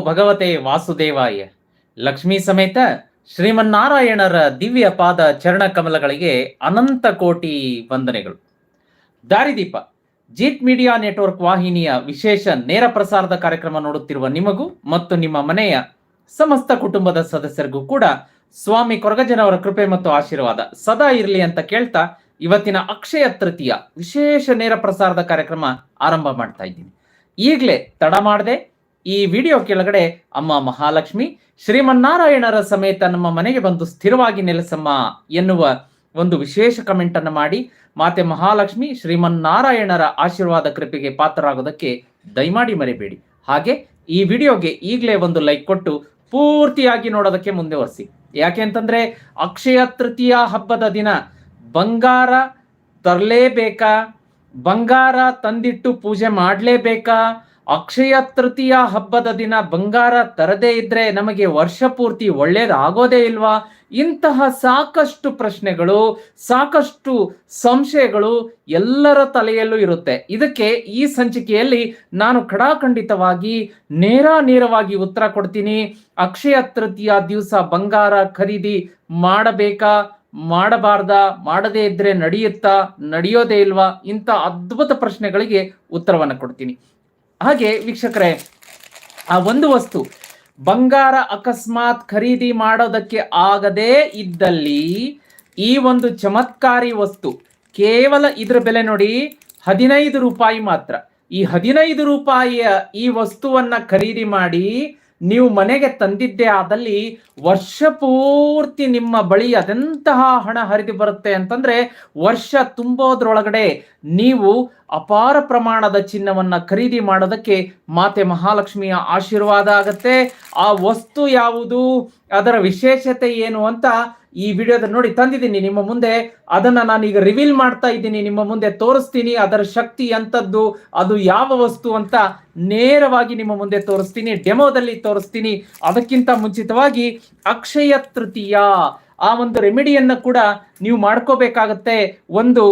ಭಗವತೆ ವಾಸುದೇವಾಯ. ಲಕ್ಷ್ಮೀ ಸಮೇತ ಶ್ರೀಮನ್ನಾರಾಯಣರ ದಿವ್ಯ ಪಾದ ಚರಣ ಕಮಲಗಳಿಗೆ ಅನಂತ ಕೋಟಿ ವಂದನೆಗಳು. ದಾರಿದೀಪ ಜೀಟ್ ಮೀಡಿಯಾ ನೆಟ್ವರ್ಕ್ ವಾಹಿನಿಯ ವಿಶೇಷ ನೇರ ಪ್ರಸಾರದ ಕಾರ್ಯಕ್ರಮ ನೋಡುತ್ತಿರುವ ನಿಮಗೂ ಮತ್ತು ನಿಮ್ಮ ಮನೆಯ ಸಮಸ್ತ ಕುಟುಂಬದ ಸದಸ್ಯರಿಗೂ ಕೂಡ ಸ್ವಾಮಿ ಕೊರಗಜನವರ ಕೃಪೆ ಮತ್ತು ಆಶೀರ್ವಾದ. ಸದಾ ಇರಲಿ ಅಂತ ಕೇಳ್ತಾ ಇವತ್ತಿನ ಅಕ್ಷಯ ತೃತೀಯ ವಿಶೇಷ ನೇರ ಪ್ರಸಾರದ ಕಾರ್ಯಕ್ರಮ ಆರಂಭ ಮಾಡ್ತಾ ಇದ್ದೀನಿ. ಈಗಲೇ ತಡ ಮಾಡದೆ ಈ ವಿಡಿಯೋ ಕೆಳಗಡೆ ಅಮ್ಮ ಮಹಾಲಕ್ಷ್ಮಿ, ಶ್ರೀಮನ್ನಾರಾಯಣರ ಸಮೇತ ನಮ್ಮ ಮನೆಗೆ ಬಂದು ಸ್ಥಿರವಾಗಿ ನೆಲೆಸಮ್ಮ ಎನ್ನುವ ಒಂದು ವಿಶೇಷ ಕಮೆಂಟ್ ಅನ್ನು ಮಾಡಿ, ಮಾತೆ ಮಹಾಲಕ್ಷ್ಮಿ, ಶ್ರೀಮನ್ನಾರಾಯಣರ ಆಶೀರ್ವಾದ ಕೃಪೆಗೆ ಪಾತ್ರರಾಗೋದಕ್ಕೆ ದಯಮಾಡಿ ಮರಿಬೇಡಿ. ಹಾಗೆ ಈ ವಿಡಿಯೋಗೆ ಈಗಲೇ ಒಂದು ಲೈಕ್ ಕೊಟ್ಟು ಪೂರ್ತಿಯಾಗಿ ನೋಡೋದಕ್ಕೆ ಮುಂದೆ ಒರೆಸಿ. ಯಾಕೆ ಅಂತಂದ್ರೆ ಅಕ್ಷಯ ತೃತೀಯ ಹಬ್ಬದ ದಿನ ಬಂಗಾರ ತರಲೇಬೇಕಾ? ಬಂಗಾರ ತಂದಿಟ್ಟು ಪೂಜೆ ಮಾಡಲೇಬೇಕಾ? ಅಕ್ಷಯ ತೃತೀಯ ಹಬ್ಬದ ದಿನ ಬಂಗಾರ ತರದೇ ಇದ್ರೆ ನಮಗೆ ವರ್ಷ ಪೂರ್ತಿ ಒಳ್ಳೇದಾಗೋದೇ ಇಲ್ವಾ? ಇಂತಹ ಸಾಕಷ್ಟು ಪ್ರಶ್ನೆಗಳು, ಸಾಕಷ್ಟು ಸಂಶಯಗಳು ಎಲ್ಲರ ತಲೆಯಲ್ಲೂ ಇರುತ್ತೆ. ಇದಕ್ಕೆ ಈ ಸಂಚಿಕೆಯಲ್ಲಿ ನಾನು ಖಡಾಖಂಡಿತವಾಗಿ ನೇರ ನೇರವಾಗಿ ಉತ್ತರ ಕೊಡ್ತೀನಿ. ಅಕ್ಷಯ ತೃತೀಯ ದಿವಸ ಬಂಗಾರ ಖರೀದಿ ಮಾಡಬೇಕಾ? ಮಾಡಬಾರ್ದ? ಮಾಡದೇ ಇದ್ರೆ ನಡೆಯುತ್ತಾ? ನಡೆಯೋದೇ ಇಲ್ವಾ? ಇಂಥ ಅದ್ಭುತ ಪ್ರಶ್ನೆಗಳಿಗೆ ಉತ್ತರವನ್ನು ಕೊಡ್ತೀನಿ. ಹಾಗೆ ವೀಕ್ಷಕರೇ, ಆ ಒಂದು ವಸ್ತು ಬಂಗಾರ ಅಕಸ್ಮಾತ್ ಖರೀದಿ ಮಾಡೋದಕ್ಕೆ ಆಗದೇ ಇದ್ದಲ್ಲಿ ಈ ಒಂದು ಚಮತ್ಕಾರಿ ವಸ್ತು ಕೇವಲ ಇದರ ಬೆಲೆ ನೋಡಿ ಹದಿನೈದು ರೂಪಾಯಿ ಮಾತ್ರ. ಈ ಹದಿನೈದು ರೂಪಾಯಿಯ ಈ ವಸ್ತುವನ್ನ ಖರೀದಿ ಮಾಡಿ ನೀವು ಮನೆಗೆ ತಂದಿದ್ದೇ ಆದಲ್ಲಿ ವರ್ಷ ಪೂರ್ತಿ ನಿಮ್ಮ ಬಳಿ ಅದೆಂತಹ ಹಣ ಹರಿದು ಬರುತ್ತೆ ಅಂತಂದ್ರೆ ವರ್ಷ ತುಂಬೋದ್ರೊಳಗಡೆ ನೀವು ಅಪಾರ ಪ್ರಮಾಣದ ಚಿನ್ನವನ್ನ ಖರೀದಿ ಮಾಡೋದಕ್ಕೆ ಮಾತೆ ಮಹಾಲಕ್ಷ್ಮಿಯ ಆಶೀರ್ವಾದ ಆಗತ್ತೆ. ಆ ವಸ್ತು ಯಾವುದು, ಅದರ ವಿಶೇಷತೆ ಏನು ಅಂತ ಈ ವಿಡಿಯೋದ ನೋಡಿ ತಂದಿದ್ದೀನಿ. ನಿಮ್ಮ ಮುಂದೆ ಅದನ್ನ ನಾನು ಈಗ ರಿವೀಲ್ ಮಾಡ್ತಾ ಇದ್ದೀನಿ. ನಿಮ್ಮ ಮುಂದೆ ತೋರಿಸ್ತೀನಿ. ಅದರ ಶಕ್ತಿ ಎಂತದ್ದು ಅದು ಯಾವ ವಸ್ತು ಅಂತ ನೇರವಾಗಿ ನಿಮ್ಮ ಮುಂದೆ ತೋರಿಸ್ತೀನಿ. ಡೆಮೋದಲ್ಲಿ ತೋರಿಸ್ತೀನಿ. ಅದಕ್ಕಿಂತ ಮುಂಚಿತವಾಗಿ ಅಕ್ಷಯ ತೃತೀಯ. ಆ ಒಂದು ರೆಮಿಡಿಯನ್ನ ಕೂಡ ನೀವು ಮಾಡ್ಕೋಬೇಕಾಗತ್ತೆ. ಒಂದು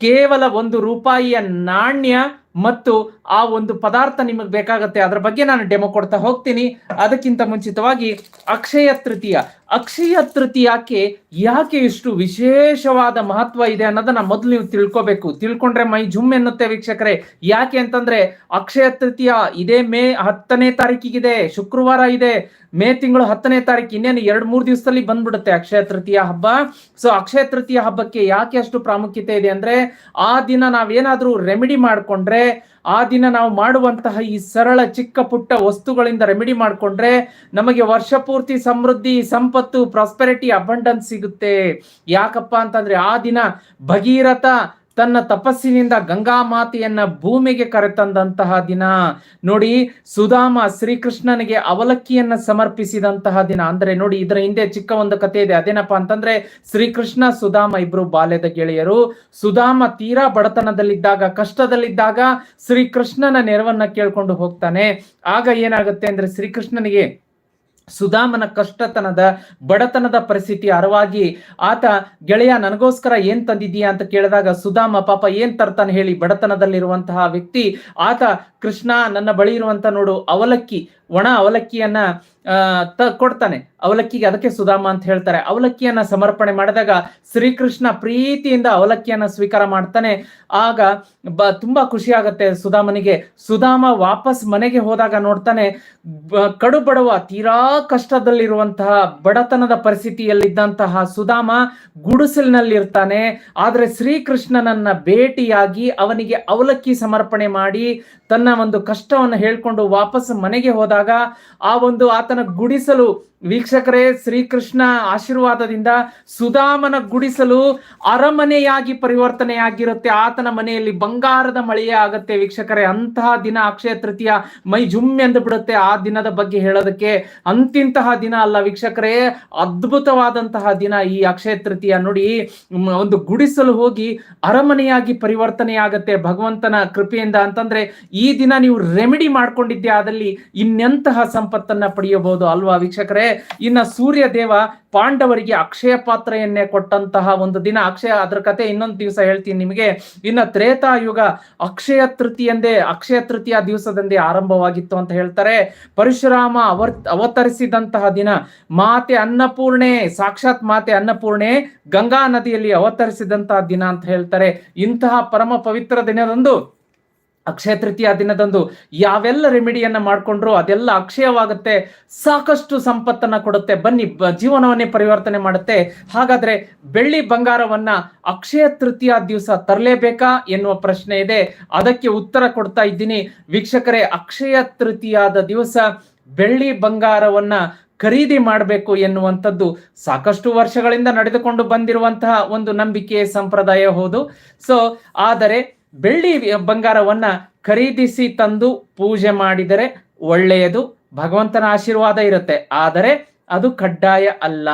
ಕೇವಲ ಒಂದು ರೂಪಾಯಿಯ ನಾಣ್ಯ ಮತ್ತು ಆ ಒಂದು ಪದಾರ್ಥ ನಿಮಗೆ ಬೇಕಾಗತ್ತೆ. ಅದರ ಬಗ್ಗೆ ನಾನು ಡೆಮೋ ಕೊಡ್ತಾ ಹೋಗ್ತೀನಿ. ಅದಕ್ಕಿಂತ ಮುಂಚಿತವಾಗಿ ಅಕ್ಷಯ ತೃತೀಯ. ಅಕ್ಷಯ ತೃತೀಯಕ್ಕೆ ಯಾಕೆ ಇಷ್ಟು ವಿಶೇಷವಾದ ಮಹತ್ವ ಇದೆ ಅನ್ನೋದನ್ನ ಮೊದಲು ನೀವು ತಿಳ್ಕೊಬೇಕು. ತಿಳ್ಕೊಂಡ್ರೆ ಮೈ ಜುಮ್ ಎನ್ನುತ್ತೆ ವೀಕ್ಷಕರೇ. ಯಾಕೆ ಅಂತಂದ್ರೆ ಅಕ್ಷಯ ತೃತೀಯ ಇದೇ ಮೇ ಹತ್ತನೇ ತಾರೀಕಿಗಿದೆ. ಶುಕ್ರವಾರ ಇದೆ. ಮೇ ತಿಂಗಳು ಹತ್ತನೇ ತಾರೀಕು. ಇನ್ನೇನು ಎರಡು ಮೂರು ದಿವಸದಲ್ಲಿ ಬಂದ್ಬಿಡುತ್ತೆ ಅಕ್ಷಯ ತೃತೀಯ ಹಬ್ಬ. ಸೊ ಅಕ್ಷಯ ತೃತೀಯ ಹಬ್ಬಕ್ಕೆ ಯಾಕೆ ಅಷ್ಟು ಪ್ರಾಮುಖ್ಯತೆ ಇದೆ ಅಂದ್ರೆ ಆ ದಿನ ನಾವೇನಾದ್ರೂ ರೆಮಿಡಿ ಮಾಡ್ಕೊಂಡ್ರೆ ಆ ದಿನ ನಾವು ಮಾಡುವಂತಹ ಈ ಸರಳ ಚಿಕ್ಕ ಪುಟ್ಟ ವಸ್ತುಗಳಿಂದ ರೆಮಿಡಿ ಮಾಡಿಕೊಂಡ್ರೆ ನಮಗೆ ವರ್ಷ ಪೂರ್ತಿ ಸಮೃದ್ಧಿ, ಸಂಪತ್ತು, ಪ್ರಾಸ್ಪೆರಿಟಿ, ಅಬಂಡನ್ಸ್ ಸಿಗುತ್ತೆ. ಯಾಕಪ್ಪ ಅಂತಂದ್ರೆ ಆ ದಿನ ಭಗೀರಥ ತನ್ನ ತಪಸ್ಸಿನಿಂದ ಗಂಗಾ ಮಾತೆಯನ್ನ ಭೂಮಿಗೆ ಕರೆತಂದಂತಹ ದಿನ. ನೋಡಿ, ಸುಧಾಮ ಶ್ರೀಕೃಷ್ಣನಿಗೆ ಅವಲಕ್ಕಿಯನ್ನ ಸಮರ್ಪಿಸಿದಂತಹ ದಿನ. ಅಂದ್ರೆ ನೋಡಿ, ಇದರ ಹಿಂದೆ ಚಿಕ್ಕ ಒಂದು ಕಥೆ ಇದೆ. ಅದೇನಪ್ಪ ಅಂತಂದ್ರೆ, ಶ್ರೀಕೃಷ್ಣ, ಸುಧಾಮ ಇಬ್ರು ಬಾಲ್ಯದ ಗೆಳೆಯರು. ಸುಧಾಮ ತೀರಾ ಬಡತನದಲ್ಲಿದ್ದಾಗ, ಕಷ್ಟದಲ್ಲಿದ್ದಾಗ ಶ್ರೀಕೃಷ್ಣನ ನೆರವನ್ನ ಕೇಳ್ಕೊಂಡು ಹೋಗ್ತಾನೆ. ಆಗ ಏನಾಗುತ್ತೆ ಅಂದ್ರೆ, ಶ್ರೀಕೃಷ್ಣನಿಗೆ ಸುಧಾಮನ ಕಷ್ಟತನದ, ಬಡತನದ ಪರಿಸ್ಥಿತಿ ಅರವಾಗಿ ಆತ, ಗೆಳೆಯ ನನಗೋಸ್ಕರ ಏನ್ ತಂದಿದ್ದೀಯಾ ಅಂತ ಕೇಳಿದಾಗ ಸುಧಾಮ ಪಾಪ ಏನ್ ತರ್ತಾನೆ ಹೇಳಿ ಬಡತನದಲ್ಲಿರುವಂತಹ ವ್ಯಕ್ತಿ ಆತ ಕೃಷ್ಣ ನನ್ನ ಬಳಿ ಇರುವಂತ ನೋಡು, ಅವಲಕ್ಕಿ, ಒಣ ಅವಲಕ್ಕಿಯನ್ನ ತ, ಕೊಡ್ತಾನೆ. ಅವಲಕ್ಕಿಗೆ ಅದಕ್ಕೆ ಸುಧಾಮ ಅಂತ ಹೇಳ್ತಾರೆ. ಅವಲಕ್ಕಿಯನ್ನ ಸಮರ್ಪಣೆ ಮಾಡಿದಾಗ ಶ್ರೀಕೃಷ್ಣ ಪ್ರೀತಿಯಿಂದ ಅವಲಕ್ಕಿಯನ್ನ ಸ್ವೀಕಾರ ಮಾಡ್ತಾನೆ. ಆಗ ಬ, ತುಂಬಾ ಖುಷಿ ಆಗತ್ತೆ ಸುಧಾಮನಿಗೆ. ಸುಧಾಮ ವಾಪಸ್ ಮನೆಗೆ ಹೋದಾಗ ನೋಡ್ತಾನೆ ಕಡು ಬಡವ ತೀರಾ ಕಷ್ಟದಲ್ಲಿರುವಂತಹ, ಬಡತನದ ಪರಿಸ್ಥಿತಿಯಲ್ಲಿದ್ದಂತಹ ಸುಧಾಮ ಗುಡಿಸಲಿನಲ್ಲಿರ್ತಾನೆ. ಆದ್ರೆ ಶ್ರೀಕೃಷ್ಣನನ್ನ ಭೇಟಿಯಾಗಿ ಅವನಿಗೆ ಅವಲಕ್ಕಿ ಸಮರ್ಪಣೆ ಮಾಡಿ ತನ್ನ ಒಂದು ಕಷ್ಟವನ್ನು ಹೇಳ್ಕೊಂಡು ವಾಪಸ್ ಮನೆಗೆ ಹೋದಾಗ ಆ ಒಂದು ಆತನ ಗುಡಿಸಲು ವೀಕ್ಷಕರೇ, ಶ್ರೀಕೃಷ್ಣ ಆಶೀರ್ವಾದದಿಂದ ಸುಧಾಮನ ಗುಡಿಸಲು ಅರಮನೆಯಾಗಿ ಪರಿವರ್ತನೆಯಾಗಿರುತ್ತೆ. ಆತನ ಮನೆಯಲ್ಲಿ ಬಂಗಾರದ ಮಳೆಯೇ ಆಗತ್ತೆ ವೀಕ್ಷಕರೇ. ಅಂತಹ ದಿನ ಅಕ್ಷಯ ತೃತೀಯ ಮೈ ಜುಮ್ ಎಂದು ಬಿಡುತ್ತೆ ಆ ದಿನದ ಬಗ್ಗೆ ಹೇಳೋದಕ್ಕೆ. ಅಂತಿಂತಹ ದಿನ ಅಲ್ಲ ವೀಕ್ಷಕರೇ. ಅದ್ಭುತವಾದಂತಹ ದಿನ ಈ ಅಕ್ಷಯ ತೃತೀಯ. ನೋಡಿ ಒಂದು ಗುಡಿಸಲು ಹೋಗಿ ಅರಮನೆಯಾಗಿ ಪರಿವರ್ತನೆಯಾಗತ್ತೆ ಭಗವಂತನ ಕೃಪೆಯಿಂದ. ಅಂತಂದ್ರೆ ಈ ದಿನ ನೀವು ರೆಮಿಡಿ ಮಾಡ್ಕೊಂಡಿದ್ದೆ, ಆದಲ್ಲಿ ಇನ್ನೆಂತಹ ಸಂಪತ್ತನ್ನ ಪಡೆಯಬಹುದು ಅಲ್ವಾ ವೀಕ್ಷಕರೇ? ಇನ್ನ ಸೂರ್ಯ ದೇವ ಪಾಂಡವರಿಗೆ ಅಕ್ಷಯ ಪಾತ್ರೆಯನ್ನೇ ಕೊಟ್ಟಂತಹ ಒಂದು ದಿನ. ಅಕ್ಷಯ, ಅದ್ರ ಕತೆ ಇನ್ನೊಂದು ದಿವಸ ಹೇಳ್ತೀನಿ ನಿಮಗೆ. ಇನ್ನ ತ್ರೇತಾಯುಗ ಅಕ್ಷಯ ತೃತೀಯಂದೇ, ಅಕ್ಷಯ ತೃತೀಯ ದಿವಸದಂದೇ ಆರಂಭವಾಗಿತ್ತು ಅಂತ ಹೇಳ್ತಾರೆ. ಪರಶುರಾಮ ಅವರ್, ಅವತರಿಸಿದಂತಹ ದಿನ, ಮಾತೆ ಅನ್ನಪೂರ್ಣೆ, ಸಾಕ್ಷಾತ್ ಮಾತೆ ಅನ್ನಪೂರ್ಣೆ ಗಂಗಾ ನದಿಯಲ್ಲಿ ಅವತರಿಸಿದಂತಹ ದಿನ ಅಂತ ಹೇಳ್ತಾರೆ. ಇಂತಹ ಪರಮ ಪವಿತ್ರ ದಿನದಂದು ಅಕ್ಷಯ ತೃತೀಯ ದಿನದಂದು ಯಾವೆಲ್ಲ ರೆಮಿಡಿಯನ್ನ ಮಾಡಿಕೊಂಡ್ರು ಅದೆಲ್ಲ ಅಕ್ಷಯವಾಗುತ್ತೆ, ಸಾಕಷ್ಟು ಸಂಪತ್ತನ್ನ ಕೊಡುತ್ತೆ. ಬನ್ನಿ ಜೀವನವನ್ನೇ ಪರಿವರ್ತನೆ ಮಾಡುತ್ತೆ. ಹಾಗಾದ್ರೆ ಬೆಳ್ಳಿ ಬಂಗಾರವನ್ನ ಅಕ್ಷಯ ತೃತೀಯ ದಿವಸ ತರಲೇಬೇಕಾ ಎನ್ನುವ ಪ್ರಶ್ನೆ ಇದೆ. ಅದಕ್ಕೆ ಉತ್ತರ ಕೊಡ್ತಾ ಇದ್ದೀನಿ. ವೀಕ್ಷಕರೇ, ಅಕ್ಷಯ ತೃತೀಯಾದ ದಿವಸ ಬೆಳ್ಳಿ ಬಂಗಾರವನ್ನ ಖರೀದಿ ಮಾಡಬೇಕು ಎನ್ನುವಂಥದ್ದು ಸಾಕಷ್ಟು ವರ್ಷಗಳಿಂದ ನಡೆದುಕೊಂಡು ಬಂದಿರುವಂತಹ ಒಂದು ನಂಬಿಕೆ ಸಂಪ್ರದಾಯ ಹೌದು. ಸೊ ಆದರೆ ಬೆಳ್ಳಿ ಬಂಗಾರವನ್ನ ಖರೀದಿಸಿ ತಂದು ಪೂಜೆ ಮಾಡಿದರೆ ಒಳ್ಳೆಯದು, ಭಗವಂತನ ಆಶೀರ್ವಾದ ಇರುತ್ತೆ. ಆದರೆ ಅದು ಕಡ್ಡಾಯ ಅಲ್ಲ.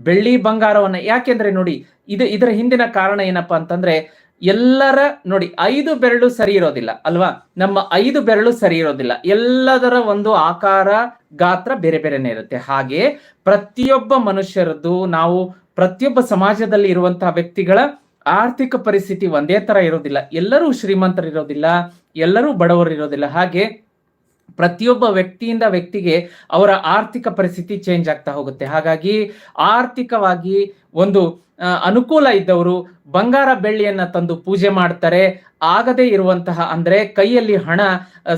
ಬೆಳ್ಳಿ ಬಂಗಾರವನ್ನ ಯಾಕೆಂದ್ರೆ ನೋಡಿ, ಇದು ಇದರ ಹಿಂದಿನ ಕಾರಣ ಏನಪ್ಪ ಅಂತಂದ್ರೆ, ಎಲ್ಲರ ನೋಡಿ, ಐದು ಬೆರಳು ಸರಿ ಇರೋದಿಲ್ಲ, ಅಲ್ವಾ? ನಮ್ಮ ಐದು ಬೆರಳು ಸರಿ ಇರೋದಿಲ್ಲ. ಎಲ್ಲದರ ಒಂದು ಆಕಾರ, ಗಾತ್ರ ಬೇರೆ ಬೇರೆನೆ ಇರುತ್ತೆ. ಹಾಗೆ ಪ್ರತಿಯೊಬ್ಬ ಮನುಷ್ಯರದ್ದು ನಾವು ಪ್ರತಿಯೊಬ್ಬ ಸಮಾಜದಲ್ಲಿ ಇರುವಂತಹ ವ್ಯಕ್ತಿಗಳ ಆರ್ಥಿಕ ಪರಿಸ್ಥಿತಿ ಒಂದೇ ತರ ಇರೋದಿಲ್ಲ. ಎಲ್ಲರೂ ಶ್ರೀಮಂತರಿರೋದಿಲ್ಲ, ಎಲ್ಲರೂ ಬಡವರು ಇರೋದಿಲ್ಲ ಹಾಗೆ ಪ್ರತಿಯೊಬ್ಬ ವ್ಯಕ್ತಿಯಿಂದ ವ್ಯಕ್ತಿಗೆ ಅವರ ಆರ್ಥಿಕ ಪರಿಸ್ಥಿತಿ ಚೇಂಜ್ ಆಗ್ತಾ ಹೋಗುತ್ತೆ. ಹಾಗಾಗಿ ಆರ್ಥಿಕವಾಗಿ ಒಂದು ಅನುಕೂಲ ಇದ್ದವರು ಬಂಗಾರ ಬೆಳ್ಳಿಯನ್ನ ತಂದು ಪೂಜೆ ಮಾಡ್ತಾರೆ. ಆಗದೇ ಇರುವಂತಹ ಅಂದ್ರೆ ಕೈಯಲ್ಲಿ ಹಣ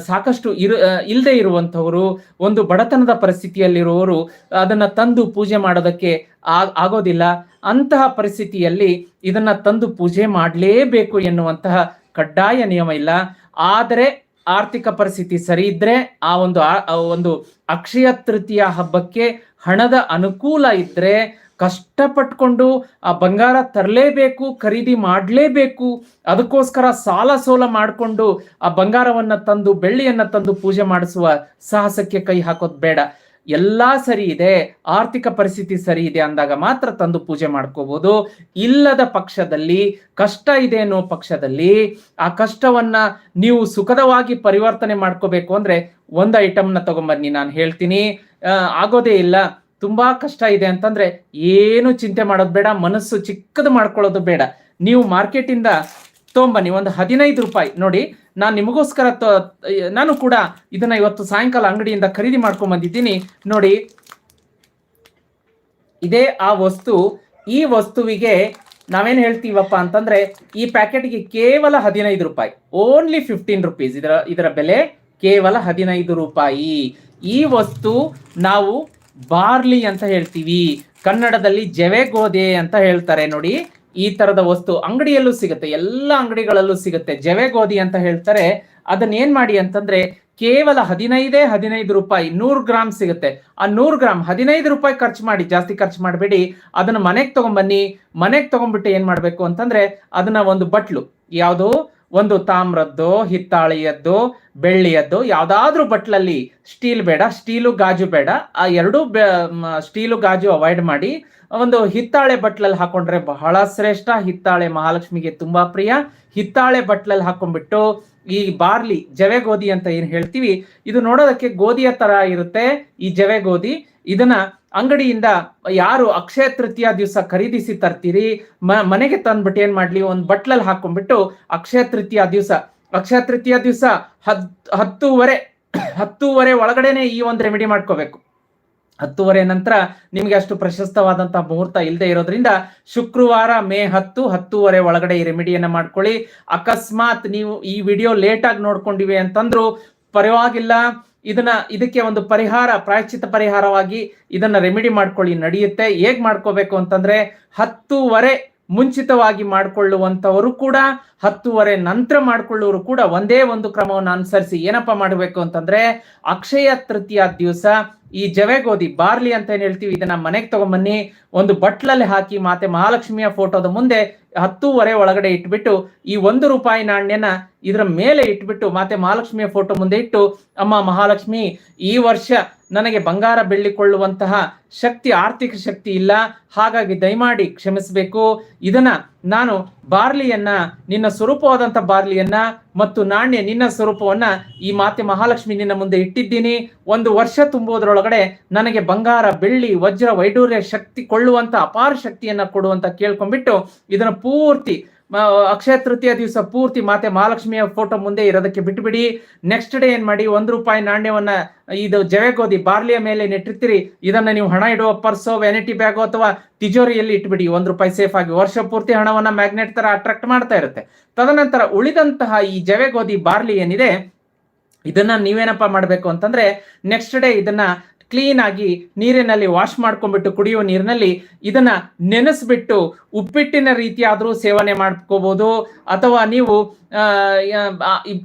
ಸಾಕಷ್ಟು ಇರು ಇಲ್ಲದೆ ಇರುವಂತವರು ಒಂದು ಬಡತನದ ಪರಿಸ್ಥಿತಿಯಲ್ಲಿರುವವರು ಅದನ್ನ ತಂದು ಪೂಜೆ ಮಾಡೋದಕ್ಕೆ ಆಗೋದಿಲ್ಲ. ಅಂತಹ ಪರಿಸ್ಥಿತಿಯಲ್ಲಿ ಇದನ್ನ ತಂದು ಪೂಜೆ ಮಾಡಲೇಬೇಕು ಎನ್ನುವಂತಹ ಕಡ್ಡಾಯ ನಿಯಮ ಇಲ್ಲ. ಆದರೆ ಆರ್ಥಿಕ ಪರಿಸ್ಥಿತಿ ಸರಿ ಇದ್ರೆ ಆ ಒಂದು ಒಂದು ಅಕ್ಷಯ ತೃತೀಯ ಹಬ್ಬಕ್ಕೆ ಹಣದ ಅನುಕೂಲ ಇದ್ರೆ ಕಷ್ಟಪಟ್ಕೊಂಡು ಆ ಬಂಗಾರ ತರಲೇಬೇಕು, ಖರೀದಿ ಮಾಡಲೇಬೇಕು, ಅದಕ್ಕೋಸ್ಕರ ಸಾಲ ಸೋಲ ಮಾಡಿಕೊಂಡು ಆ ಬಂಗಾರವನ್ನು ತಂದು, ಬೆಳ್ಳಿಯನ್ನು ತಂದು ಪೂಜೆ ಮಾಡಿಸುವ ಸಾಹಸಕ್ಕೆ ಕೈ ಹಾಕೋದು ಬೇಡ. ಎಲ್ಲ ಸರಿ ಇದೆ, ಆರ್ಥಿಕ ಪರಿಸ್ಥಿತಿ ಸರಿ ಇದೆ ಅಂದಾಗ ಮಾತ್ರ ತಂದು ಪೂಜೆ ಮಾಡ್ಕೋಬಹುದು ಇಲ್ಲದ ಪಕ್ಷದಲ್ಲಿ, ಕಷ್ಟ ಇದೆ ಅನ್ನೋ ಪಕ್ಷದಲ್ಲಿ ಆ ಕಷ್ಟವನ್ನ ನೀವು ಸುಖದವಾಗಿ ಪರಿವರ್ತನೆ ಮಾಡ್ಕೋಬೇಕು ಅಂದ್ರೆ ಒಂದು ಐಟಮ್ನ ತಗೊಂಬನ್ನಿ, ನಾನು ಹೇಳ್ತೀನಿ. ಆಗೋದೇ ಇಲ್ಲ. ತುಂಬಾ ಕಷ್ಟ ಇದೆ ಅಂತಂದ್ರೆ ಏನು ಚಿಂತೆ ಮಾಡೋದು ಬೇಡ, ಮನಸ್ಸು ಚಿಕ್ಕದು ಮಾಡ್ಕೊಳ್ಳೋದು ಬೇಡ. ನೀವು ಮಾರ್ಕೆಟಿಂದ ತೊಗೊಂಬನ್ನಿ ಒಂದು ಹದಿನೈದು ರೂಪಾಯಿ. ನೋಡಿ, ನಾನು ನಿಮಗೋಸ್ಕರ ನಾನು ಕೂಡ ಇದನ್ನ ಇವತ್ತು ಸಾಯಂಕಾಲ ಅಂಗಡಿಯಿಂದ ಖರೀದಿ ಮಾಡ್ಕೊಂಡ್ ಬಂದಿದ್ದೀನಿ ನೋಡಿ, ಇದೇ ಆ ವಸ್ತು, ಈ ವಸ್ತುವಿಗೆ ನಾವೇನು ಹೇಳ್ತೀವಪ್ಪ ಅಂತಂದ್ರೆ, ಈ ಪ್ಯಾಕೆಟ್ಗೆ ಕೇವಲ ಹದಿನೈದು ರೂಪಾಯಿ. ಓನ್ಲಿ ಫಿಫ್ಟೀನ್ ರುಪೀಸ್ ಇದರ ಇದರ ಬೆಲೆ ಕೇವಲ ಹದಿನೈದು ರೂಪಾಯಿ. ಈ ವಸ್ತು ನಾವು ಬಾರ್ಲಿ ಅಂತ ಹೇಳ್ತೀವಿ. ಕನ್ನಡದಲ್ಲಿ ಜವೆ ಗೋಧಿ ಅಂತ ಹೇಳ್ತಾರೆ ನೋಡಿ. ಈ ತರದ ವಸ್ತು ಅಂಗಡಿಯಲ್ಲೂ ಸಿಗುತ್ತೆ. ಎಲ್ಲ ಅಂಗಡಿಗಳಲ್ಲೂ ಸಿಗುತ್ತೆ. ಜವೆ ಗೋಧಿ ಅಂತ ಹೇಳ್ತಾರೆ. ಅದನ್ನ ಏನ್ ಮಾಡಿ ಅಂತಂದ್ರೆ ಕೇವಲ ಹದಿನೈದೇ ಹದಿನೈದು ರೂಪಾಯಿ ನೂರು ಗ್ರಾಮ್ ಸಿಗುತ್ತೆ. ಆ ನೂರು ಗ್ರಾಮ್ ಹದಿನೈದು ರೂಪಾಯಿ ಖರ್ಚು ಮಾಡಿ, ಜಾಸ್ತಿ ಖರ್ಚು ಮಾಡಬೇಡಿ. ಅದನ್ನ ಮನೆಗೆ ತಗೊಂಬನ್ನಿ. ಮನೆಗೆ ತಗೊಂಡ್ಬಿಟ್ಟು ಏನ್ ಮಾಡ್ಬೇಕು ಅಂತಂದ್ರೆ ಅದನ್ನ ಒಂದು ಬಟ್ಲು. ಯಾವುದು? ಒಂದು ತಾಮ್ರದ್ದು, ಹಿತ್ತಾಳೆಯದ್ದು, ಬೆಳ್ಳಿಯದ್ದು, ಯಾವುದಾದ್ರೂ ಬಟ್ಲಲ್ಲಿ ಸ್ಟೀಲ್ ಬೇಡ, ಸ್ಟೀಲು ಗಾಜು ಬೇಡ, ಆ ಎರಡೂ ಸ್ಟೀಲು ಗಾಜು ಅವಾಯ್ಡ್ ಮಾಡಿ, ಒಂದು ಹಿತ್ತಾಳೆ ಬಟ್ಲಲ್ಲಿ ಹಾಕೊಂಡ್ರೆ ಬಹಳ ಶ್ರೇಷ್ಠ. ಹಿತ್ತಾಳೆ ಮಹಾಲಕ್ಷ್ಮಿಗೆ ತುಂಬಾ ಪ್ರಿಯ. ಹಿತ್ತಾಳೆ ಬಟ್ಲಲ್ಲಿ ಹಾಕೊಂಡ್ಬಿಟ್ಟು ಈ ಬಾರ್ಲಿ ಜವೆ ಗೋಧಿ ಅಂತ ಏನ್ ಹೇಳ್ತೀವಿ, ಇದು ನೋಡೋದಕ್ಕೆ ಗೋಧಿಯ ತರ ಇರುತ್ತೆ. ಈ ಜವೆ ಗೋಧಿ, ಇದನ್ನ ಅಂಗಡಿಯಿಂದ ಯಾರು ಅಕ್ಷಯ ತೃತೀಯ ದಿವಸ ಖರೀದಿಸಿ ತರ್ತೀರಿ ಮನೆಗೆ ತಂದ್ಬಿಟ್ಟು ಏನ್ ಮಾಡ್ಲಿ, ಒಂದ್ ಬಟ್ಲಲ್ಲಿ ಹಾಕೊಂಡ್ಬಿಟ್ಟು ಅಕ್ಷಯ ತೃತೀಯ ದಿವಸ, ಅಕ್ಷಯ ತೃತೀಯ ದಿವಸ ಹತ್ ಹತ್ತೂವರೆ ಹತ್ತೂವರೆ ಒಳಗಡೆನೆ ಈ ಒಂದು ರೆಮಿಡಿ ಮಾಡ್ಕೋಬೇಕು. ಹತ್ತುವರೆ ನಂತರ ನಿಮ್ಗೆ ಅಷ್ಟು ಪ್ರಶಸ್ತವಾದಂತಹ ಮುಹೂರ್ತ ಇಲ್ಲದೆ ಇರೋದ್ರಿಂದ ಶುಕ್ರವಾರ ಮೇ ಹತ್ತು, ಹತ್ತೂವರೆ ಒಳಗಡೆ ಈ ರೆಮಿಡಿಯನ್ನ ಮಾಡ್ಕೊಳ್ಳಿ. ಅಕಸ್ಮಾತ್ ನೀವು ಈ ವಿಡಿಯೋ ಲೇಟ್ ಆಗಿ ನೋಡ್ಕೊಂಡಿವಿ ಅಂತಂದ್ರು ಪರವಾಗಿಲ್ಲ. ಇದನ್ನ ಇದಕ್ಕೆ ಒಂದು ಪರಿಹಾರ, ಪ್ರಾಯಶ್ಚಿತ ಪರಿಹಾರವಾಗಿ ಇದನ್ನ ರೆಮಿಡಿ ಮಾಡ್ಕೊಳ್ಳಿ, ನಡೆಯುತ್ತೆ. ಹೇಗ್ ಮಾಡ್ಕೋಬೇಕು ಅಂತಂದ್ರೆ ಹತ್ತೂವರೆ ಮುಂಚಿತವಾಗಿ ಮಾಡಿಕೊಳ್ಳುವಂಥವರು ಕೂಡ, ಹತ್ತುವರೆ ನಂತರ ಮಾಡ್ಕೊಳ್ಳೋರು ಕೂಡ ಒಂದೇ ಒಂದು ಕ್ರಮವನ್ನು ಅನುಸರಿಸಿ ಏನಪ್ಪ ಮಾಡಬೇಕು ಅಂತಂದ್ರೆ ಅಕ್ಷಯ ತೃತೀಯ ದಿವಸ ಈ ಜವೆ ಗೋಧಿ ಬಾರ್ಲಿ ಅಂತ ಏನ್ ಹೇಳ್ತೀವಿ, ಇದನ್ನ ಮನೆಗೆ ತಗೊಂಬನ್ನಿ, ಒಂದು ಬಟ್ಲಲ್ಲಿ ಹಾಕಿ ಮಾತೆ ಮಹಾಲಕ್ಷ್ಮಿಯ ಫೋಟೋದ ಮುಂದೆ ಹತ್ತೂವರೆ ಒಳಗಡೆ ಇಟ್ಬಿಟ್ಟು, ಈ ಒಂದು ರೂಪಾಯಿ ನಾಣ್ಯನ ಇದರ ಮೇಲೆ ಇಟ್ಬಿಟ್ಟು ಮಾತೆ ಮಹಾಲಕ್ಷ್ಮಿಯ ಫೋಟೋ ಮುಂದೆ ಇಟ್ಟು, ಅಮ್ಮ ಮಹಾಲಕ್ಷ್ಮಿ, ಈ ವರ್ಷ ನನಗೆ ಬಂಗಾರ ಬೆಳ್ಳಿ ಕೊಳ್ಳುವಂತಹ ಶಕ್ತಿ, ಆರ್ಥಿಕ ಶಕ್ತಿ ಇಲ್ಲ, ಹಾಗಾಗಿ ದಯಮಾಡಿ ಕ್ಷಮಿಸಬೇಕು. ಇದನ್ನ ನಾನು ಬಾರ್ಲಿಯನ್ನ, ನಿನ್ನ ಸ್ವರೂಪವಾದಂಥ ಬಾರ್ಲಿಯನ್ನ ಮತ್ತು ನಾಣ್ಯ ನಿನ್ನ ಸ್ವರೂಪವನ್ನ ಈ ಮಾತೆ ಮಹಾಲಕ್ಷ್ಮಿ ನಿನ್ನ ಮುಂದೆ ಇಟ್ಟಿದ್ದೀನಿ. ಒಂದು ವರ್ಷ ತುಂಬುವುದರೊಳಗಡೆ ನನಗೆ ಬಂಗಾರ, ಬೆಳ್ಳಿ, ವಜ್ರ ವೈಡೂರ್ಯ ಶಕ್ತಿ ಕೊಳ್ಳುವಂತ ಅಪಾರ ಶಕ್ತಿಯನ್ನ ಕೊಡುವಂತ ಕೇಳ್ಕೊಂಡ್ಬಿಟ್ಟು ಇದನ್ನ ಪೂರ್ತಿ ಅಕ್ಷಯ ತೃತೀಯ ದಿವಸ ಪೂರ್ತಿ ಮಾತೆ ಮಹಾಲಕ್ಷ್ಮಿಯ ಫೋಟೋ ಮುಂದೆ ಇರೋದಕ್ಕೆ ಬಿಟ್ಬಿಡಿ. ನೆಕ್ಸ್ಟ್ ಡೇ ಏನ್ ಮಾಡಿ, ಒಂದು ರೂಪಾಯಿ ನಾಣ್ಯವನ್ನ, ಇದು ಜವೆಗೋದಿ ಬಾರ್ಲಿಯ ಮೇಲೆ ನೆಟ್ಟಿರ್ತೀರಿ. ಇದನ್ನ ನೀವು ಹಣ ಇಡುವ ಪರ್ಸೋ ವ್ಯಾನಿಟಿ ಬ್ಯಾಗೋ ಅಥವಾ ತಿಜೋರಿಯಲ್ಲಿ ಇಟ್ಬಿಡಿ. ಒಂದು ರೂಪಾಯಿ ಸೇಫ್ ಆಗಿ ವರ್ಷ ಪೂರ್ತಿ ಹಣವನ್ನ ಮ್ಯಾಗ್ನೆಟ್ ತರ ಅಟ್ರಾಕ್ಟ್ ಮಾಡ್ತಾ ಇರುತ್ತೆ. ತದನಂತರ ಉಳಿದಂತಹ ಈ ಜವೆಗೋದಿ ಬಾರ್ಲಿ ಏನಿದೆ, ಇದನ್ನ ನೀವೇನಪ್ಪ ಮಾಡಬೇಕು ಅಂತಂದ್ರೆ ನೆಕ್ಸ್ಟ್ ಡೇ ಇದನ್ನ ಕ್ಲೀನ್ ಆಗಿ ನೀರಿನಲ್ಲಿ ವಾಶ್ ಮಾಡ್ಕೊಂಡ್ಬಿಟ್ಟು ಕುಡಿಯುವ ನೀರಿನಲ್ಲಿ ಇದನ್ನ ನೆನೆಸ್ಬಿಟ್ಟು ಉಪ್ಪಿಟ್ಟಿನ ರೀತಿಯಾದರೂ ಸೇವನೆ ಮಾಡ್ಕೋಬಹುದು ಅಥವಾ ನೀವು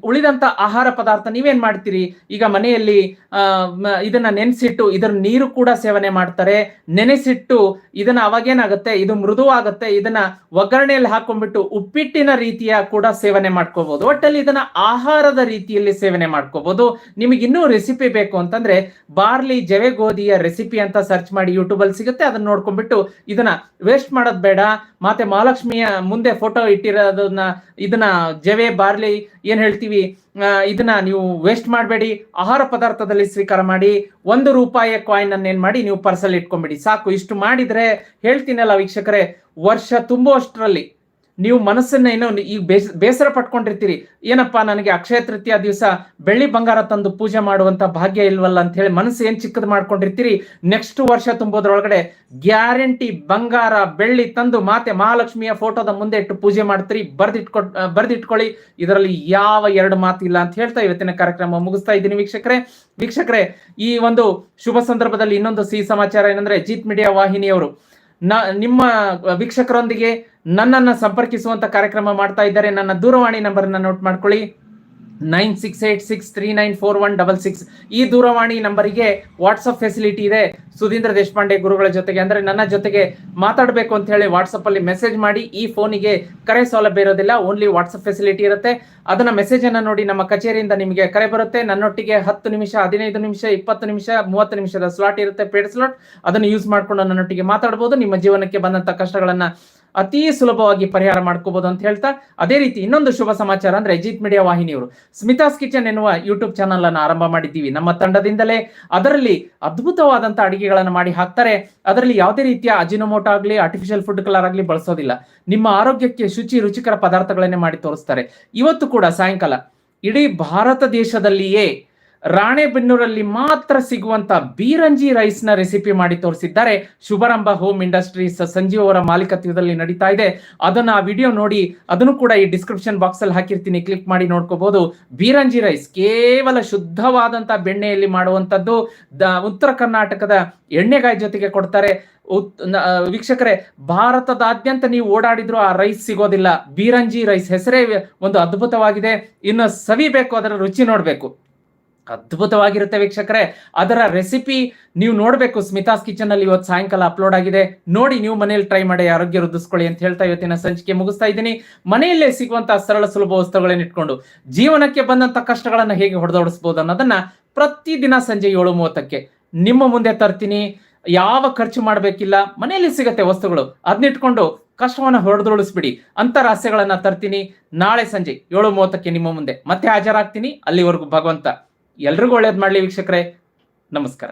ಉಳಿದಂತ ಆಹಾರ ಪದಾರ್ಥ ನೀವೇನ್ ಮಾಡ್ತೀರಿ? ಈಗ ಮನೆಯಲ್ಲಿ ಇದನ್ನ ನೆನೆಸಿಟ್ಟು ಇದರ ನೀರು ಕೂಡ ಸೇವನೆ ಮಾಡ್ತಾರೆ. ನೆನೆಸಿಟ್ಟು ಇದನ್ನ ಅವಾಗೇನಾಗುತ್ತೆ? ಇದು ಮೃದುವಾಗುತ್ತೆ. ಇದನ್ನ ಒಗ್ಗರಣೆಯಲ್ಲಿ ಹಾಕೊಂಡ್ಬಿಟ್ಟು ಉಪ್ಪಿಟ್ಟಿನ ರೀತಿಯ ಕೂಡ ಸೇವನೆ ಮಾಡ್ಕೋಬಹುದು ಒಟ್ಟಲ್ಲಿ ಇದನ್ನ ಆಹಾರದ ರೀತಿಯಲ್ಲಿ ಸೇವನೆ ಮಾಡ್ಕೋಬಹುದು ನಿಮಗೆ ಇನ್ನೂ ರೆಸಿಪಿ ಬೇಕು ಅಂತಂದ್ರೆ ಬಾರ್ಲಿ ಜವೆ ಗೋಧಿಯ ರೆಸಿಪಿ ಅಂತ ಸರ್ಚ್ ಮಾಡಿ ಯೂಟ್ಯೂಬ್ ಅಲ್ಲಿ ಸಿಗುತ್ತೆ. ಅದನ್ನ ನೋಡ್ಕೊಂಡ್ಬಿಟ್ಟು ಇದನ್ನ ವೇಸ್ಟ್ ಮಾಡೋದ್ ಬೇಡ. ಮತ್ತೆ ಮಹಾಲಕ್ಷ್ಮಿಯ ಮುಂದೆ ಫೋಟೋ ಇಟ್ಟಿರೋದನ್ನ ಇದನ್ನ ಜವೆ ಬಾರ್ಲಿ ಏನು ಹೇಳ್ತೀವಿ? ಇದನ್ನ ನೀವು ವೇಸ್ಟ್ ಮಾಡಬೇಡಿ, ಆಹಾರ ಪದಾರ್ಥದಲ್ಲಿ ಸ್ವೀಕಾರ ಮಾಡಿ, ಒಂದು ರೂಪಾಯಿಯ ಕಾಯಿನ್ ಅನ್ನ ಏನ್ ಮಾಡಿ ನೀವು ಪರ್ಸಲ್ಲಿ ಇಟ್ಕೊಂಡ್ಬಿಡಿ. ಸಾಕು, ಇಷ್ಟು ಮಾಡಿದ್ರೆ ಹೇಳ್ತೀನಲ್ಲ ವೀಕ್ಷಕರೇ, ವರ್ಷ ತುಂಬುವಷ್ಟರಲ್ಲಿ ನೀವು ಮನಸ್ಸನ್ನ ಏನೋ ಈಗ ಬೇಸ್- ಬೇಸರ ಪಟ್ಕೊಂಡಿರ್ತೀರಿ. ಏನಪ್ಪಾ ನನಗೆ ಅಕ್ಷಯ ತೃತೀಯ ದಿವಸ ಬೆಳ್ಳಿ ಬಂಗಾರ ತಂದು ಪೂಜೆ ಮಾಡುವಂತ ಭಾಗ್ಯ ಇಲ್ವಲ್ಲ ಅಂತ ಹೇಳಿ ಮನಸ್ಸು ಏನ್ ಚಿಕ್ಕದು ಮಾಡ್ಕೊಂಡಿರ್ತೀರಿ? ನೆಕ್ಸ್ಟ್ ವರ್ಷ ತುಂಬೋದ್ರೊಳಗಡೆ ಗ್ಯಾರಂಟಿ ಬಂಗಾರ ಬೆಳ್ಳಿ ತಂದು ಮಾತೆ ಮಹಾಲಕ್ಷ್ಮಿಯ ಫೋಟೋದ ಮುಂದೆ ಇಟ್ಟು ಪೂಜೆ ಮಾಡ್ತೀರಿ. ಬರ್ದಿಟ್ಕೊ ಬರ್ದಿಟ್ಕೊಳ್ಳಿ. ಇದರಲ್ಲಿ ಯಾವ ಎರಡು ಮಾತು ಇಲ್ಲ ಅಂತ ಹೇಳ್ತಾ ಇವತ್ತಿನ ಕಾರ್ಯಕ್ರಮ ಮುಗಿಸ್ತಾ ಇದ್ದೀನಿ ವೀಕ್ಷಕರೇ. ವೀಕ್ಷಕರೇ, ಈ ಒಂದು ಶುಭ ಸಂದರ್ಭದಲ್ಲಿ ಇನ್ನೊಂದು ಸಿಹಿ ಸಮಾಚಾರ ಏನಂದ್ರೆ ಜೀತ್ ಮೀಡಿಯಾ ವಾಹಿನಿಯವರು. ನ ನಿಮ್ಮ ವೀಕ್ಷಕರೊಂದಿಗೆ ನನ್ನನ್ನು ಸಂಪರ್ಕಿಸುವಂತ ಕಾರ್ಯಕ್ರಮ ಮಾಡ್ತಾ ಇದ್ದಾರೆ. ನನ್ನ ದೂರವಾಣಿ ನಂಬರ್ನ ನೋಟ್ ಮಾಡ್ಕೊಳ್ಳಿ. Nine six eight six three nine four one double six. ಈ ದೂರವಾಣಿ ನಂಬರಿಗೆ ವಾಟ್ಸಪ್ ಫೆಸಿಲಿಟಿ ಇದೆ. ಸುಧೀಂದ್ರ ದೇಶಪಾಂಡೆ ಗುರುಗಳ ಜೊತೆಗೆ, ಅಂದ್ರೆ ನನ್ನ ಜೊತೆಗೆ ಮಾತಾಡಬೇಕು ಅಂತ ಹೇಳಿ ವಾಟ್ಸಪ್ ಅಲ್ಲಿ ಮೆಸೇಜ್ ಮಾಡಿ, ಈ ಫೋನಿಗೆ ಕರೆ ಸೌಲಭ್ಯ ಇರೋದಿಲ್ಲ ಓನ್ಲಿ ವಾಟ್ಸಪ್ ಫೆಸಿಲಿಟಿ ಇರುತ್ತೆ. ಅದನ್ನ ಮೆಸೇಜ್ ಅನ್ನ ನೋಡಿ ನಮ್ಮ ಕಚೇರಿಯಿಂದ ನಿಮಗೆ ಕರೆ ಬರುತ್ತೆ. ನನ್ನೊಟ್ಟಿಗೆ ಹತ್ತು ನಿಮಿಷ, ಹದಿನೈದು ನಿಮಿಷ, ಇಪ್ಪತ್ತು ನಿಮಿಷ, ಮೂವತ್ತು ನಿಮಿಷದ ಸ್ಲಾಟ್ ಇರುತ್ತೆ ಪೇಡ್ ಸ್ಲಾಟ್ ಅದನ್ನು ಯೂಸ್ ಮಾಡ್ಕೊಂಡು ನನ್ನೊಟ್ಟಿಗೆ ಮಾತಾಡಬಹುದು ನಿಮ್ಮ ಜೀವನಕ್ಕೆ ಬಂದಂತ ಕಷ್ಟಗಳನ್ನ ಅತಿ ಸುಲಭವಾಗಿ ಪರಿಹಾರ ಮಾಡ್ಕೋಬಹುದು ಅಂತ ಹೇಳ್ತಾ, ಅದೇ ರೀತಿ ಇನ್ನೊಂದು ಶುಭ ಸಮಾಚಾರ ಅಂದ್ರೆ ಅಜಿತ್ ಮೀಡಿಯಾ ವಾಹಿನಿಯವರು. ಸ್ಮಿತಾಸ್ ಕಿಚನ್ ಎನ್ನುವ ಯೂಟ್ಯೂಬ್ ಚಾನಲ್ ಅನ್ನು ಆರಂಭ ಮಾಡಿದ್ದೀವಿ. ನಮ್ಮ ತಂಡದಿಂದಲೇ ಅದರಲ್ಲಿ ಅದ್ಭುತವಾದಂತ ಅಡಿಗೆಗಳನ್ನು ಮಾಡಿ ಹಾಕ್ತಾರೆ. ಅದರಲ್ಲಿ ಯಾವುದೇ ರೀತಿಯ ಅಜಿನೋಮೋಟೋ ಆಗಲಿ ಆರ್ಟಿಫಿಷಿಯಲ್ ಫುಡ್ ಕಲರ್ ಆಗಲಿ ಬಳಸೋದಿಲ್ಲ. ನಿಮ್ಮ ಆರೋಗ್ಯಕ್ಕೆ ಶುಚಿ, ರುಚಿಕರ ಪದಾರ್ಥಗಳನ್ನೇ ಮಾಡಿ ತೋರಿಸ್ತಾರೆ. ಇವತ್ತು ಕೂಡ ಸಾಯಂಕಾಲ ಇಡೀ ಭಾರತ ದೇಶದಲ್ಲಿಯೇ ರಾಣೆಬೆನ್ನೂರಲ್ಲಿ ಮಾತ್ರ ಸಿಗುವಂತ ಬೀರಂಜಿ ರೈಸ್ನ ರೆಸಿಪಿ ಮಾಡಿ ತೋರಿಸಿದ್ದಾರೆ. ಶುಭರಂಭ ಹೋಮ್ ಇಂಡಸ್ಟ್ರೀಸ್ ಸಂಜೀವ್ ಅವರ ಮಾಲೀಕತ್ವದಲ್ಲಿ ನಡೀತಾ ಇದೆ. ಅದನ್ನ ಆ ವಿಡಿಯೋ ನೋಡಿ ಅದನ್ನು ಕೂಡ ಈ ಡಿಸ್ಕ್ರಿಪ್ಷನ್ ಬಾಕ್ಸ್ ಅಲ್ಲಿ ಹಾಕಿರ್ತೀನಿ. ಕ್ಲಿಕ್ ಮಾಡಿ ನೋಡ್ಕೋಬಹುದು ಬೀರಂಜಿ ರೈಸ್ ಕೇವಲ ಶುದ್ಧವಾದಂತ ಬೆಣ್ಣೆಯಲ್ಲಿ ಮಾಡುವಂತದ್ದು ಉತ್ತರ ಕರ್ನಾಟಕದ ಎಣ್ಣೆಗಾಯಿ ಜೊತೆಗೆ ಕೊಡ್ತಾರೆ. ವೀಕ್ಷಕರೇ, ಭಾರತದಾದ್ಯಂತ ನೀವು ಓಡಾಡಿದ್ರು ಆ ರೈಸ್ ಸಿಗೋದಿಲ್ಲ. ಬೀರಂಜಿ ರೈಸ್ ಹೆಸರೇ ಒಂದು ಅದ್ಭುತವಾಗಿದೆ. ಇನ್ನು ಸವಿಬೇಕು, ಅದರ ರುಚಿ ನೋಡ್ಬೇಕು. ಅದ್ಭುತವಾಗಿರುತ್ತೆ ವೀಕ್ಷಕರೇ. ಅದರ ರೆಸಿಪಿ ನೀವು ನೋಡಬೇಕು. ಸ್ಮಿತಾಸ್ ಕಿಚನ್ ಅಲ್ಲಿ ಇವತ್ತು ಸಾಯಂಕಾಲ ಅಪ್ಲೋಡ್ ಆಗಿದೆ. ನೋಡಿ ನೀವು ಮನೆಯಲ್ಲಿ ಟ್ರೈ ಮಾಡಿ, ಆರೋಗ್ಯ ವೃದ್ಧಿಸ್ಕೊಳ್ಳಿ ಅಂತ ಹೇಳ್ತಾ ಇವತ್ತಿನ ಸಂಚಿಕೆ ಮುಗಿಸ್ತಾ ಇದ್ದೀನಿ. ಮನೆಯಲ್ಲೇ ಸಿಗುವಂತಹ ಸರಳ ಸುಲಭ ವಸ್ತುಗಳನ್ನ ಇಟ್ಕೊಂಡು, ಜೀವನಕ್ಕೆ ಬಂದಂತ ಕಷ್ಟಗಳನ್ನ ಹೇಗೆ ಹೊಡೆದೋಡಿಸಬಹುದು ಅನ್ನೋದನ್ನ ಪ್ರತಿದಿನ ಸಂಜೆ ಏಳು ಮೂವತ್ತಕ್ಕೆ ನಿಮ್ಮ ಮುಂದೆ ತರ್ತೀನಿ. ಯಾವ ಖರ್ಚು ಮಾಡಬೇಕಿಲ್ಲ, ಮನೆಯಲ್ಲಿ ಸಿಗತ್ತೆ ವಸ್ತುಗಳು. ಅದನ್ನಿಟ್ಕೊಂಡು ಕಷ್ಟವನ್ನು ಹೊಡೆದೋಡಿಸ್ಬಿಡಿ. ಅಂತ ರಾಸ್ಯಗಳನ್ನ ತರ್ತೀನಿ. ನಾಳೆ ಸಂಜೆ ಏಳು ಮೂವತ್ತಕ್ಕೆ ನಿಮ್ಮ ಮುಂದೆ. ಮತ್ತೆ ಹಾಜರಾಗ್ತೀನಿ. ಅಲ್ಲಿವರೆಗೂ ಭಗವಂತ. ಎಲ್ರಿಗೂ ಒಳ್ಳೇದು ಮಾಡಲಿ ವೀಕ್ಷಕರೇ. ನಮಸ್ಕಾರ.